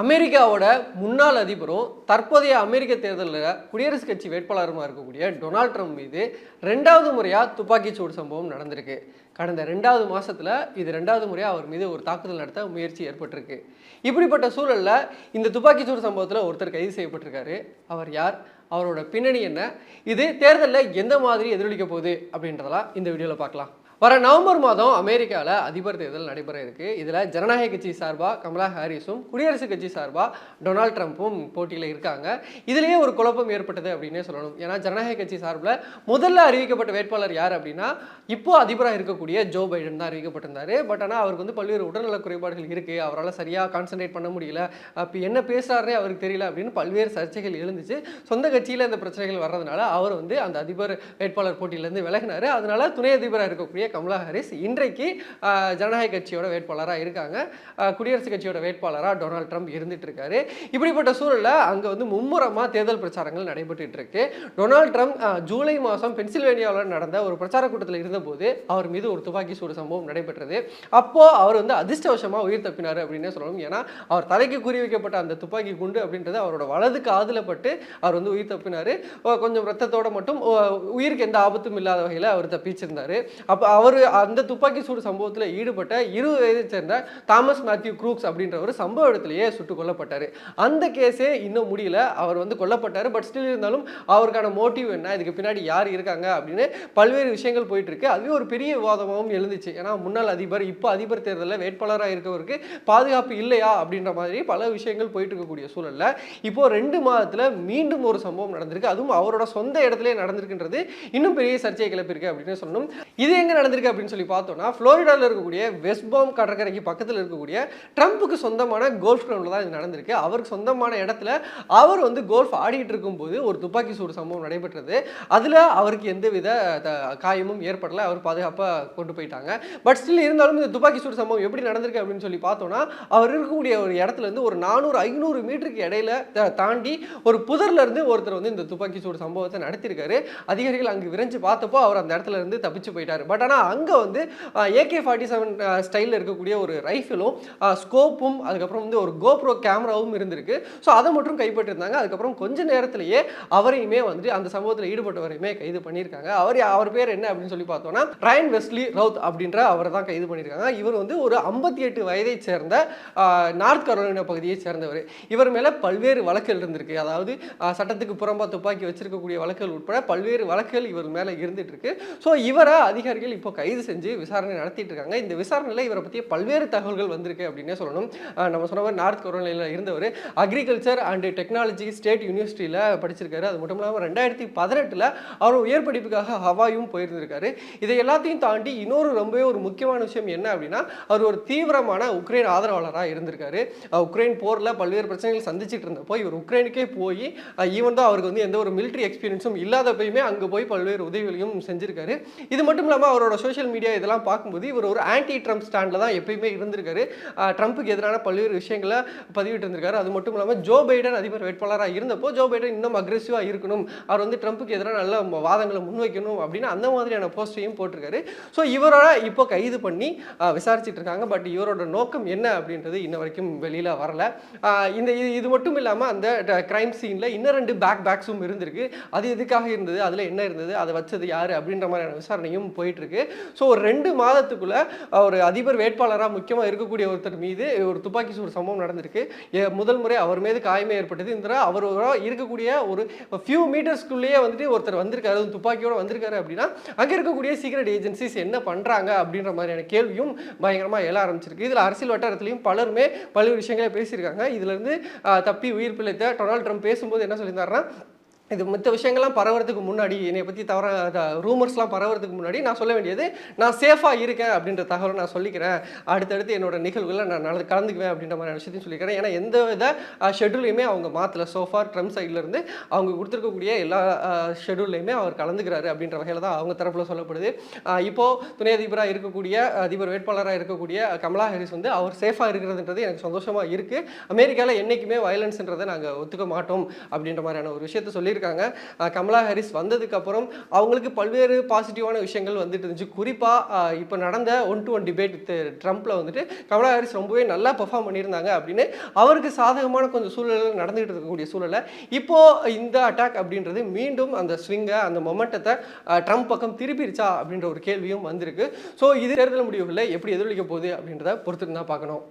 அமெரிக்காவோட முன்னாள் அதிபரும் தற்போதைய அமெரிக்க தேர்தலில் குடியரசுக் கட்சி வேட்பாளருமா இருக்கக்கூடிய டொனால்ட் ட்ரம்ப் மீது ரெண்டாவது முறையாக துப்பாக்கிச்சூடு சம்பவம் நடந்திருக்கு. கடந்த ரெண்டாவது மாதத்தில் இது ரெண்டாவது முறையாக அவர் மீது ஒரு தாக்குதல் நடத்த முயற்சி ஏற்பட்டிருக்கு. இப்படிப்பட்ட சூழலில் இந்த துப்பாக்கிச்சூடு சம்பவத்தில் ஒருத்தர் கைது செய்யப்பட்டிருக்காரு. அவர் யார்? அவரோட பின்னணி என்ன? இது தேர்தலில் எந்த மாதிரி எதிரொலிக்க போகுது அப்படின்றதெல்லாம் இந்த வீடியோவில் பார்க்கலாம். வர நவம்பர் மாதம் அமெரிக்காவில் அதிபர் தேர்தல் நடைபெற இருக்குது இதில் ஜனநாயக கட்சி சார்பாக கமலா ஹாரிஸும் குடியரசுக் கட்சி சார்பாக டொனால்ட் ட்ரம்ப்பும் போட்டியில் இருக்காங்க. இதுலேயே ஒரு குழப்பம் ஏற்பட்டது அப்படின்னே சொல்லணும். ஏன்னா ஜனநாயக கட்சி சார்பில் முதல்ல அறிவிக்கப்பட்ட வேட்பாளர் யார் அப்படின்னா இப்போ அதிபராக இருக்கக்கூடிய ஜோ பைடன் தான் அறிவிக்கப்பட்டிருந்தார். பட் ஆனால் அவருக்கு வந்து பல்வேறு உடல்நல குறைபாடுகள் இருக்குது அவரால் சரியாக கான்சன்ட்ரேட் பண்ண முடியல. அப்போ என்ன பேசுகிறாரே அவருக்கு தெரியல அப்படின்னு பல்வேறு சர்ச்சைகள் எழுந்துச்சு. சொந்த கட்சியில் இந்த பிரச்சனைகள் வர்றதுனால அவர் வந்து அந்த அதிபர் வேட்பாளர் போட்டியிலேருந்து விலகினார். அதனால துணை அதிபராக இருக்கக்கூடிய கமலா ஹாரிஸ் இன்றைக்கு ஜனநாயக கட்சியோட வேட்பாளராக இருக்காங்க. குடியரசுக் கட்சியோட வேட்பாளராக டொனால்ட் ட்ரம்ப் இருந்துட்டு இருக்காரு இப்படிப்பட்ட சூழலில் அங்கே வந்து மும்முரமாக தேர்தல் பிரச்சாரங்கள் நடைபெற்றுட்டு இருக்கு டொனால்ட் ட்ரம்ப் ஜூலை மாதம் பென்சில்வேனியாவில் நடந்த ஒரு பிரச்சார கூட்டத்தில் இருந்தபோது அவர் மீது ஒரு துப்பாக்கி சூடு சம்பவம் நடைபெற்றது. அப்போ அவர் வந்து அதிர்ஷ்டவசமாக உயிர் தப்பினார் அப்படின்னே சொல்லணும். ஏன்னா அவர் தலைக்கு குறி வைக்கப்பட்ட அந்த துப்பாக்கி குண்டு அப்படின்றது அவரோட வலது காதில் பட்டு அவர் வந்து உயிர் தப்பினார். கொஞ்சம் ரத்தத்தோட மட்டும் உயிருக்கு எந்த ஆபத்தும் இல்லாத வகையில் அவர் தப்பிச்சிருந்தார். அப்போ அவர் அந்த துப்பாக்கி சூடு சம்பவத்தில் ஈடுபட்ட இரு வயதை சேர்ந்த தாமஸ் மேத்யூ குரூக்ஸ் அப்படின்றவர் சம்பவ இடத்துலையே சுட்டுக் கொல்லப்பட்டார். அந்த கேஸே இன்னும் முடியல. அவர் வந்து கொல்லப்பட்டார். பட் ஸ்டில் இருந்தாலும் அவருக்கான மோட்டிவ் என்ன? இதுக்கு பின்னாடி யார் இருக்காங்க? அப்படின்னு பல்வேறு விஷயங்கள் போயிட்டு இருக்கு அதுவே ஒரு பெரிய விவாதமாகவும் எழுந்துச்சு. ஏன்னா முன்னாள் அதிபர் இப்போ அதிபர் தேர்தலில் வேட்பாளராக இருக்கவருக்கு பாதுகாப்பு இல்லையா? அப்படின்ற மாதிரி பல விஷயங்கள் போயிட்டு இருக்கக்கூடிய சூழலில் இப்போ ரெண்டு மாதத்தில் மீண்டும் ஒரு சம்பவம் நடந்திருக்கு. அதுவும் அவரோட சொந்த இடத்துல நடந்திருக்குன்றது. இன்னும் பெரிய சர்ச்சையை கிளப்பியிருக்கு அப்படின்னு சொல்லணும். இது எங்க நடந்திருக்கு அப்படின்னு சொல்லி பார்த்தோம்னா ஃப்ளோரிடாவில் இருக்கக்கூடிய வெஸ்ட்பாம் கடற்கரைக்கு பக்கத்தில் இருக்கக்கூடிய ட்ரம்ப்புக்கு சொந்தமான கோல்ஃப் கிரவுண்டில் தான் இது நடந்திருக்கு. அவருக்கு சொந்தமான இடத்துல அவர் வந்து கோல்ஃப் ஆடிட்டு இருக்கும்போது ஒரு துப்பாக்கி சூடு சம்பவம் நடைபெற்றது. அதில் அவருக்கு எந்தவித த- காயமும் ஏற்படல. அவர் பாதுகாப்பாக கொண்டு போயிட்டாங்க. பட் ஸ்டில் இருந்தாலும் இந்த துப்பாக்கி சூடு சம்பவம் எப்படி நடந்திருக்கு அப்படின்னு சொல்லி பார்த்தோம்னா அவர் இருக்கக்கூடிய ஒரு இடத்துல இருந்து ஒரு நானூறு ஐநூறு மீட்டருக்கு இடையில தாண்டி ஒரு புதர்ல இருந்து ஒருத்தர் வந்து இந்த துப்பாக்கி சூடு சம்பவத்தை நடத்தியிருக்காரு. அதிகாரிகள் அங்கு விரைஞ்சு பார்த்தப்போ அவர் அந்த இடத்துல இருந்து தப்பிச்சு போயிட்டாரு. பட் ஆனால் அங்கே வந்து ஏகே ஃபார்ட்டி செவன் ஸ்டைலில் இருக்கக்கூடிய ஒரு ரைஃபிளும் ஸ்கோப்பும் அதுக்கப்புறம் வந்து ஒரு கோப்ரோ கேமராவும் இருந்திருக்கு. ஸோ அதை மட்டும் கைப்பற்றிருந்தாங்க. அதுக்கப்புறம் கொஞ்ச நேரத்திலேயே அவரையுமே வந்து அந்த சம்பவத்தில் ஈடுபட்டவரையுமே கைது பண்ணியிருக்காங்க. அவர் அவர் பேர் என்ன அப்படின்னு சொல்லி பார்த்தோம்னா ரயன் வெஸ்லி ரவுத் அப்படின்ற அவரை தான் கைது பண்ணியிருக்காங்க. இவர் வந்து ஒரு ஐம்பத்தி எட்டு வயதை சேர்ந்த நார்த் கரோலினா பகுதியை சேர்ந்தவர். இவர் மேலே பல்வேறு வழக்குகள் இருந்திருக்கு. அதாவது சட்டத்துக்கு புறம்பா துப்பாக்கி வச்சிருக்கக்கூடிய வழக்குகள் உட்பட பல்வேறு வழக்குகள் இவர் மேலே இருந்துட்டு இருக்கு. ஸோ இவரை அதிகாரிகள் இப்போ இப்போ கைது செஞ்சு விசாரணை நடத்திட்டு இருக்காங்க. இந்த விசாரணையில் இவரை பற்றிய பல்வேறு தகவல்கள் வந்திருக்கு அப்படின்னே சொல்லணும். நம்ம சொன்ன மாதிரி நார்த் கரோலினாவில் இருந்தவர் அக்ரிகல்ச்சர் அண்ட் டெக்னாலஜி ஸ்டேட் யூனிவர்சிட்டியில் படிச்சிருக்காரு. அது மட்டும் இல்லாமல் ரெண்டாயிரத்தி பதினெட்டில் அவர் உயர் படிப்புக்காக ஹவாயும் போயிருந்திருக்காரு. இதை எல்லாத்தையும் தாண்டி இன்னொரு ரொம்பவே ஒரு முக்கியமான விஷயம் என்ன அப்படின்னா அவர் ஒரு தீவிரமான உக்ரைன் ஆதரவாளராக இருந்திருக்காரு. உக்ரைன் போரில் பல்வேறு பிரச்சனைகள் சந்திச்சுட்டு இருந்தப்போ இவர் உக்ரைனுக்கே போய் ஈவன் தான் அவருக்கு வந்து எந்த ஒரு மிலிட்ரி எக்ஸ்பீரியன்ஸும் இல்லாதப்பயுமே அங்கே போய் பல்வேறு உதவிகளையும் செஞ்சிருக்காரு. இது மட்டும் இல்லாமல் அவரோட சோஷியல் மீடியா இதெல்லாம் பார்க்கும்போது இவர் ஒரு ஆன்டி ட்ரம்ப் ஸ்டாண்டில் தான் எப்பயுமே இருந்திருக்காரு. ட்ரம்ப்புக்கு எதிரான பல்வேறு விஷயங்களை பதிவிட்டு இருந்திருக்காரு அது மட்டும் இல்லாமல் ஜோ பைடன் அதிபர் வேட்பாளராக இருந்தப்போ ஜோ பைடன் இன்னும் அக்ரெசிவாக இருக்கணும். அவர் வந்து ட்ரம்ப்புக்கு எதிராக நல்ல வாதங்களை முன்வைக்கணும் அப்படின்னு அந்த மாதிரியான போஸ்டையும் போட்டிருக்காரு. ஸோ இவரோட இப்போ கைது பண்ணி விசாரிச்சுட்டு இருக்காங்க. பட் இவரோட நோக்கம் என்ன அப்படின்றது இன்ன வரைக்கும் வெளியில் வரல. இந்த இது இது மட்டும் இல்லாமல் அந்த கிரைம் சீனில் இன்னும் ரெண்டு பேக் பேக்ஸும் இருந்திருக்கு. அது எதுக்காக இருந்தது? அதில் என்ன இருந்தது? அதை வச்சது யார்? அப்படின்ற மாதிரியான விசாரணையும் போயிட்டுருக்கு ஸோ ஒரு ரெண்டு மாதத்துக்குள்ளே அவர் ஒரு அதிபர் வேட்பாளராக முக்கியமாக இருக்கக்கூடிய ஒருத்தர் மீது ஒரு துப்பாக்கி சூடு சம்பவம் நடந்திருக்கு. முதல் முறை அவர் மீது காயமே ஏற்பட்டது. இந்த அவர் அவரோட இருக்கக்கூடிய ஒரு ஃபியூ மீட்டர்ஸ்க்குள்ளேயே வந்துட்டு ஒருத்தர் வந்திருக்காரு. துப்பாக்கியோடு வந்திருக்காரு அப்படின்னா அங்கே இருக்கக்கூடிய சீக்ரெட் ஏஜென்சிஸ் என்ன பண்ணுறாங்க அப்படின்ற மாதிரியான கேள்வியும் பயங்கரமாக எழ ஆரம்பிச்சிருக்கு. இதில் அரசியல் வட்டாரத்துலையும் பலருமே பல்வேறு விஷயங்களை பேசியிருக்காங்க. இதுலேருந்து தப்பி உயிர் பிழைத்த டொனால்ட் ட்ரம்ப் பேசும்போது என்ன சொல்லியிருந்தாருன்னா இது மற்ற விஷயங்கள்லாம் பரவறதுக்கு முன்னாடி என்னை பற்றி தவற ரூமர்ஸ்லாம் பரவறதுக்கு முன்னாடி நான் சொல்ல வேண்டியது நான் சேஃபாக இருக்கேன் அப்படின்ற தகவலை நான் சொல்லிக்கிறேன். அடுத்தடுத்து என்னோட நிகழ்வுகளை நான் நடந்து கலந்துக்குவேன் அப்படின்ற மாதிரி விஷயத்தையும் சொல்லிக்கிறேன். ஏன்னா எந்த வித ஷெட்யூலையுமே அவங்க மாற்றலை சோஃபார் ட்ரம்ப் சைட்லேருந்து அவங்க கொடுத்துருக்கக்கூடிய எல்லா ஷெட்யூல்லையுமே அவர் கலந்துக்கிறாரு அப்படின்ற வகையில் தான் அவங்க தரப்பில் சொல்லப்படுது. இப்போது துணை அதிபராக இருக்கக்கூடிய அதிபர் வேட்பாளராக இருக்கக்கூடிய கமலா ஹாரிஸ் வந்து அவர் சேஃபாக இருக்கிறதுன்றது எனக்கு சந்தோஷமாக இருக்குது அமெரிக்காவில் என்றைக்குமே வயலன்ஸ்ன்றதை நாங்கள் ஒத்துக்க மாட்டோம் அப்படின்ற மாதிரியான ஒரு விஷயத்தை சொல்லி சொல்லியிருக்காங்க. கமலா ஹாரிஸ் வந்ததுக்கப்புறம் அவங்களுக்கு பல்வேறு பாசிட்டிவான விஷயங்கள் வந்துட்டு இருந்துச்சு. குறிப்பாக இப்போ நடந்த ஒன் டு ஒன் டிபேட் ட்ரம்ப்பில் வந்துட்டு கமலா ஹாரிஸ் ரொம்பவே நல்லா பெர்ஃபார்ம் பண்ணியிருந்தாங்க அப்படின்னு அவருக்கு சாதகமான கொஞ்சம் சூழல்கள் நடந்துகிட்டு இருக்கக்கூடிய சூழலை இப்போது இந்த அட்டாக் அப்படின்றது மீண்டும் அந்த ஸ்விங்கை அந்த மொமெண்டத்தை ட்ரம்ப் பக்கம் திருப்பிடுச்சா அப்படின்ற ஒரு கேள்வியும் வந்திருக்கு. ஸோ இது தேர்தல் முடிவுகளில் எப்படி எதிரொலிக்க போகுது அப்படின்றத பொறுத்துட்டு தான் பார்க்கணும்.